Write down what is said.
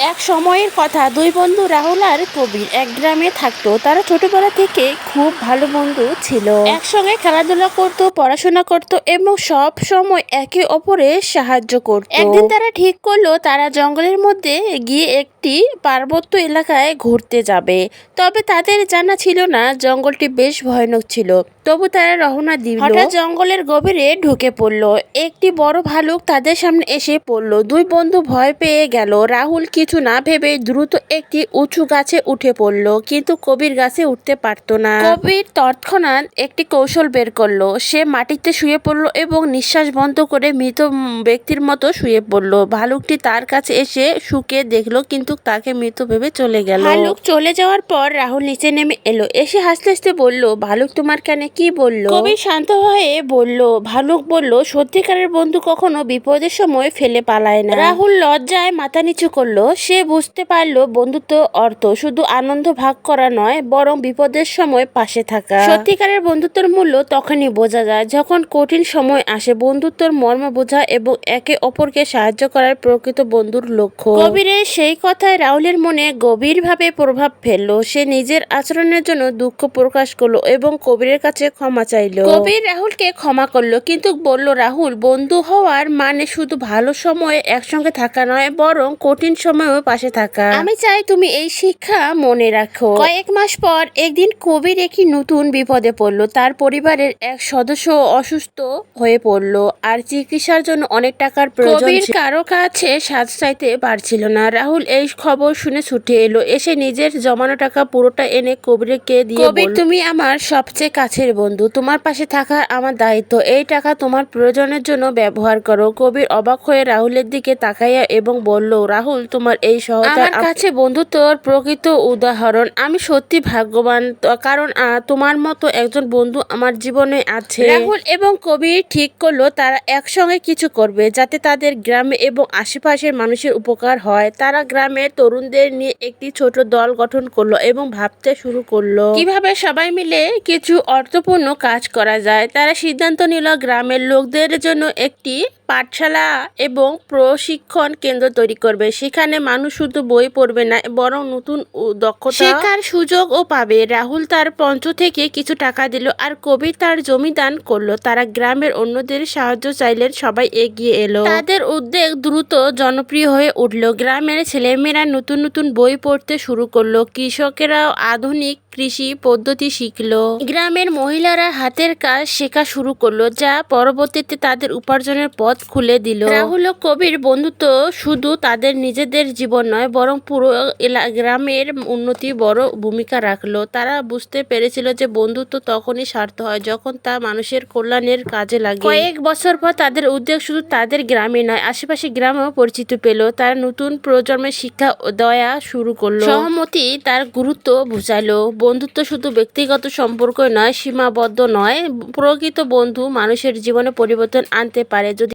এক সময়ের কথা দুই বন্ধু রাহুল আর কবির এক গ্রামে থাকতো। তারা ছোটবেলা থেকে খুব ভালো বন্ধু ছিল। একসঙ্গে খেলাধুলা করতো, পড়াশোনা করতো এবং সব সময় একে অপরের সাহায্য করত। একদিন তারা ঠিক করল, তারা জঙ্গলের মধ্যে গিয়ে একটি পার্বত্য এলাকায় ঘুরতে যাবে। তবে তাদের জানা ছিল না, জঙ্গলটি বেশ ভয়ানক ছিল। তবু তারা রওনা দিল। হঠাৎ জঙ্গলের গভীরে ঢুকে পড়ল। একটি বড় ভালুক তাদের সামনে এসে পড়ল। দুই বন্ধু ভয় পেয়ে গেল। রাহুল কিছু না ভেবে দ্রুত একটি উঁচু গাছে উঠে পড়ল কিন্তু কবির গাছে উঠতে পারতো না। কবির তৎক্ষণাৎ একটি কৌশল বের করল। সে মাটিতে শুয়ে পড়ল এবং নিঃশ্বাস বন্ধ করে মৃত ব্যক্তির মতো শুয়ে পড়ল। ভালুকটি তার কাছে এসে শুকে দেখল কিন্তু তাকে মৃত ভেবে চলে গেল। ভালুক চলে যাওয়ার পর রাহুল নিচে নেমে এলো। এসে হাসতে হাসতে বলল ভালুক তোমার কানে কি বলল? কবি শান্ত হয়ে বলল ভালুক বলল সত্যিকারের বন্ধু কখনো বিপদের সময় ফেলে পালায় না। রাহুল লজ্জায় মাথা নিচু করল। সে বুঝতে পারল বন্ধুত্ব অর্থ শুধু আনন্দ ভাগ করা নয়, বরং বিপদের সময় পাশে থাকা। সত্যিকারের বন্ধুত্বের মূল্য তখনই বোঝা যায় যখন কঠিন সময় আসে বন্ধুত্বর মর্ম বোঝা এবং একে অপরকে সাহায্য করার প্রকৃত বন্ধুর লক্ষ্য। কবিরের সেই কথায় রাহুলের মনে গভীরভাবে প্রভাব ফেলল। সে নিজের আচরণের জন্য দুঃখ প্রকাশ করল এবং কবিরের কাছে ক্ষমা চাইল। কবির রাহুলকে ক্ষমা করল, কিন্তু বলল, রাহুল, বন্ধু হওয়ার মানে শুধু ভালো সময়ে একসঙ্গে থাকা নয়, বরং কঠিন সময়েও পাশে থাকা। আমি চাই তুমি এই শিক্ষা মনে রাখো। কয়েক মাস পর একদিন কবির একটি নতুন বিপদে পড়ল। তার পরিবারের এক সদস্য অসুস্থ হয়ে পড়ল আর চিকিৎসার জন্য অনেক টাকার প্রয়োজন কবির কারও কাছে সাজ চাইতে পারছিল না। রাহুল এই খবর শুনে ছুটে এলো। এসে নিজের জমানো টাকা পুরোটা এনে কবিরকে দিয়ে কবির তুমি আমার সবচেয়ে কাছের বন্ধু। তোমার পাশে থাকা আমার দায়িত্ব। এই টাকা তোমার প্রয়োজনের জন্য ব্যবহার করো। কবির অবাক হয়ে রাহুলের দিকে তাকাইয়া এবং বলল রাহুল তোমার এই সহজা আমার কাছে বন্ধুত্বর প্রকৃত উদাহরণ। আমি সত্যি ভাগ্যবান কারণ তোমার মতো একজন বন্ধু আমার জীবনে আছে। রাহুল এবং কবি ঠিক করল তারা একসঙ্গে কিছু করবে যাতে তাদের গ্রামে এবং আশেপাশের মানুষের উপকার হয়। তারা গ্রামের তরুণদের নিয়ে একটি ছোট দল গঠন করল এবং ভাবতে শুরু করল। কীভাবে সবাই মিলে কিছু অর্থপূর্ণ কাজ করা যায়? তারা সিদ্ধান্ত নিল গ্রামের লোকদের জন্য একটি পাঠশালা এবং প্রশিক্ষণ কেন্দ্র তৈরি করবে। সেখানে মানুষ শুধু বই পড়বে না, বরং নতুন দক্ষতা শেখার সুযোগও পাবে। রাহুল তার পঞ্চ থেকে কিছু টাকা দিল আর কবি তার জমি দান করল। তারা গ্রামের অন্যদের সাহায্য চাইলেন, সবাই এগিয়ে এলো। তাদের উদ্যোগ দ্রুত জনপ্রিয় হয়ে উঠল। গ্রামের ছেলেমেয়েরা নতুন নতুন বই পড়তে শুরু করল। কৃষকেরাও আধুনিক কৃষি পদ্ধতি শিখলো। গ্রামের মহিলারা হাতের কাজ শেখা শুরু করল, যা পরবর্তীতে তাদের উপার্জনের পথ খুলে দিল। রাহুল কবির বন্ধুত্ব শুধু তাদের নিজেদের জীবন নয় বরং পুরো এলা- গ্রামের উন্নতি বড় ভূমিকা রাখল। তারা বুঝতে পেরেছিল যে বন্ধুত্ব তখনই স্বার্থ হয় যখন তা মানুষের কল্যাণের কাজে লাগে। কয়েক বছর পর তাদের উদ্যোগ শুধু তাদের গ্রামে নয় আশেপাশে গ্রামেও পরিচিত পেল। তারা নতুন প্রজন্মের শিক্ষা দেওয়া শুরু করল। সহমতি তার গুরুত্ব বুঝালো। বন্ধুত্ব শুধু ব্যক্তিগত সম্পর্ক নয় সীমাবদ্ধ নয় প্রকৃত বন্ধু মানুষের জীবনে পরিবর্তন আনতে পারে। যদি